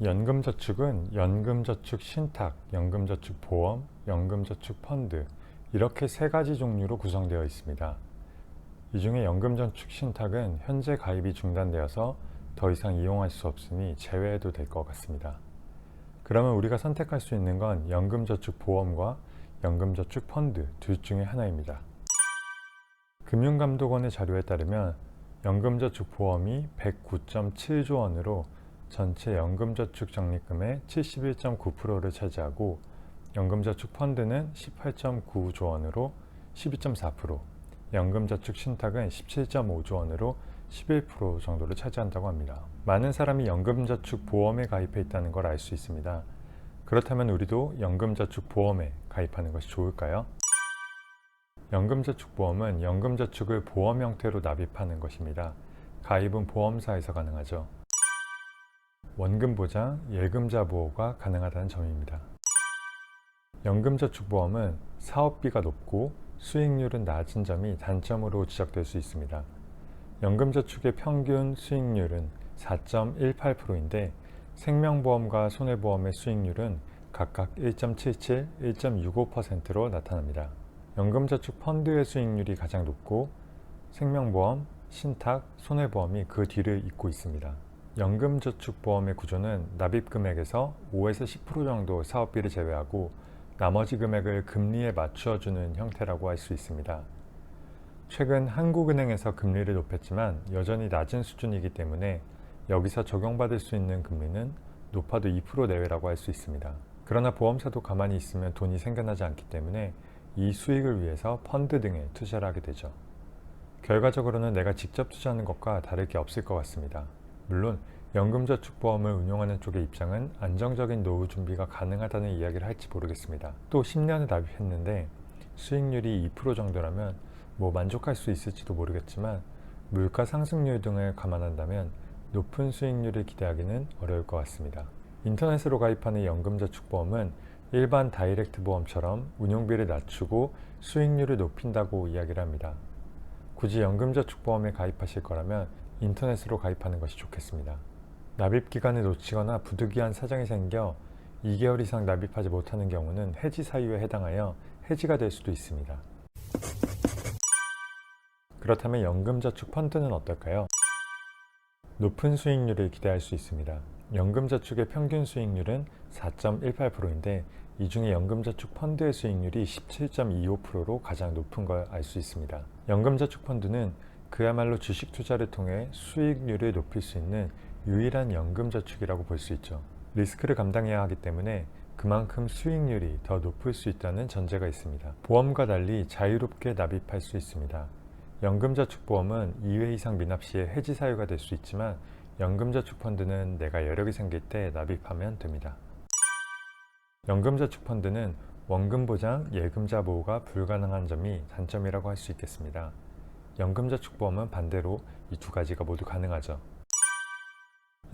연금저축은 연금저축 신탁, 연금저축 보험, 연금저축 펀드 이렇게 세 가지 종류로 구성되어 있습니다. 이 중에 연금저축 신탁은 현재 가입이 중단되어서 더 이상 이용할 수 없으니 제외해도 될 것 같습니다. 그러면 우리가 선택할 수 있는 건 연금저축 보험과 연금저축 펀드 둘 중에 하나입니다. 금융감독원의 자료에 따르면 연금저축 보험이 109.7조 원으로 전체 연금저축 적립금의 71.9%를 차지하고 연금저축 펀드는 18.9조 원으로 12.4%, 연금저축 신탁은 17.5조 원으로 11% 정도를 차지한다고 합니다. 많은 사람이 연금저축 보험에 가입해 있다는 걸 알 수 있습니다. 그렇다면 우리도 연금저축 보험에 가입하는 것이 좋을까요? 연금저축보험은 연금저축을 보험 형태로 납입하는 것입니다. 가입은 보험사에서 가능하죠. 원금 보장, 예금자 보호가 가능하다는 점입니다. 연금저축보험은 사업비가 높고 수익률은 낮은 점이 단점으로 지적될 수 있습니다. 연금저축의 평균 수익률은 4.18%인데 생명보험과 손해보험의 수익률은 각각 1.77, 1.65%로 나타납니다. 연금저축 펀드의 수익률이 가장 높고 생명보험, 신탁, 손해보험이 그 뒤를 잇고 있습니다. 연금저축보험의 구조는 납입금액에서 5에서 10% 정도 사업비를 제외하고 나머지 금액을 금리에 맞추어주는 형태라고 할 수 있습니다. 최근 한국은행에서 금리를 높였지만 여전히 낮은 수준이기 때문에 여기서 적용받을 수 있는 금리는 높아도 2% 내외라고 할 수 있습니다. 그러나 보험사도 가만히 있으면 돈이 생겨나지 않기 때문에 이 수익을 위해서 펀드 등에 투자를 하게 되죠. 결과적으로는 내가 직접 투자하는 것과 다를 게 없을 것 같습니다. 물론 연금저축보험을 운용하는 쪽의 입장은 안정적인 노후 준비가 가능하다는 이야기를 할지 모르겠습니다. 또 10년을 납입했는데 수익률이 2% 정도라면 뭐 만족할 수 있을지도 모르겠지만 물가 상승률 등을 감안한다면 높은 수익률을 기대하기는 어려울 것 같습니다. 인터넷으로 가입하는 연금저축보험은 일반 다이렉트 보험처럼 운용비를 낮추고 수익률을 높인다고 이야기를 합니다. 굳이 연금저축보험에 가입하실 거라면 인터넷으로 가입하는 것이 좋겠습니다. 납입 기간을 놓치거나 부득이한 사정이 생겨 2개월 이상 납입하지 못하는 경우는 해지 사유에 해당하여 해지가 될 수도 있습니다. 그렇다면 연금저축 펀드는 어떨까요? 높은 수익률을 기대할 수 있습니다. 연금저축의 평균 수익률은 4.18%인데 이 중에 연금저축 펀드의 수익률이 17.25%로 가장 높은 걸 알 수 있습니다. 연금저축 펀드는 그야말로 주식 투자를 통해 수익률을 높일 수 있는 유일한 연금저축이라고 볼 수 있죠. 리스크를 감당해야 하기 때문에 그만큼 수익률이 더 높을 수 있다는 전제가 있습니다. 보험과 달리 자유롭게 납입할 수 있습니다. 연금저축보험은 2회 이상 미납 시에 해지 사유가 될 수 있지만 연금저축 펀드는 내가 여력이 생길 때 납입하면 됩니다. 연금저축 펀드는 원금 보장, 예금자 보호가 불가능한 점이 단점이라고 할 수 있겠습니다. 연금저축보험은 반대로 이 두 가지가 모두 가능하죠.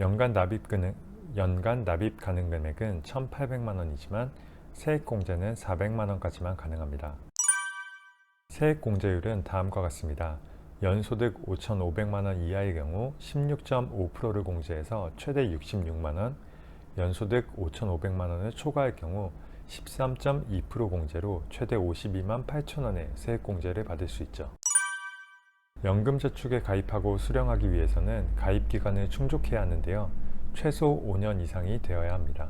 연간 납입 금액, 연간 납입 가능 금액은 1,800만 원이지만 세액 공제는 400만 원까지만 가능합니다. 세액 공제율은 다음과 같습니다. 연소득 5,500만 원 이하의 경우 16.5%를 공제해서 최대 66만 원, 연소득 5,500만 원을 초과할 경우 13.2% 공제로 최대 52만 8천 원의 세액 공제를 받을 수 있죠. 연금저축에 가입하고 수령하기 위해서는 가입 기간을 충족해야 하는데요. 최소 5년 이상이 되어야 합니다.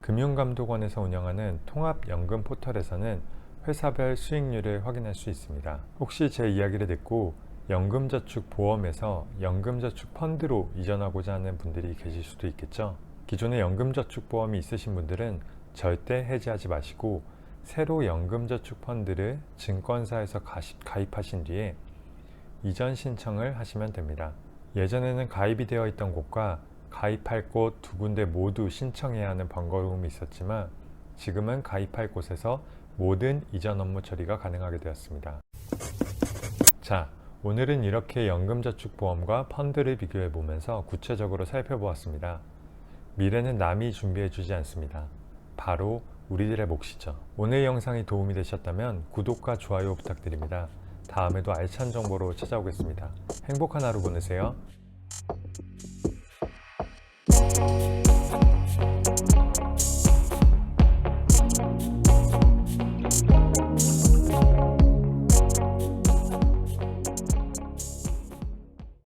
금융감독원에서 운영하는 통합연금 포털에서는 회사별 수익률을 확인할 수 있습니다. 혹시 제 이야기를 듣고 연금저축 보험에서 연금저축 펀드로 이전하고자 하는 분들이 계실 수도 있겠죠. 기존에 연금저축 보험이 있으신 분들은 절대 해지하지 마시고 새로 연금저축 펀드를 증권사에서 가입하신 뒤에 이전 신청을 하시면 됩니다. 예전에는 가입이 되어 있던 곳과 가입할 곳 두 군데 모두 신청해야 하는 번거로움이 있었지만 지금은 가입할 곳에서 모든 이전 업무 처리가 가능하게 되었습니다. 자, 오늘은 이렇게 연금저축보험과 펀드를 비교해 보면서 구체적으로 살펴보았습니다. 미래는 남이 준비해 주지 않습니다. 바로 우리들의 몫이죠. 오늘 영상이 도움이 되셨다면 구독과 좋아요 부탁드립니다. 다음에도 알찬 정보로 찾아오겠습니다. 행복한 하루 보내세요.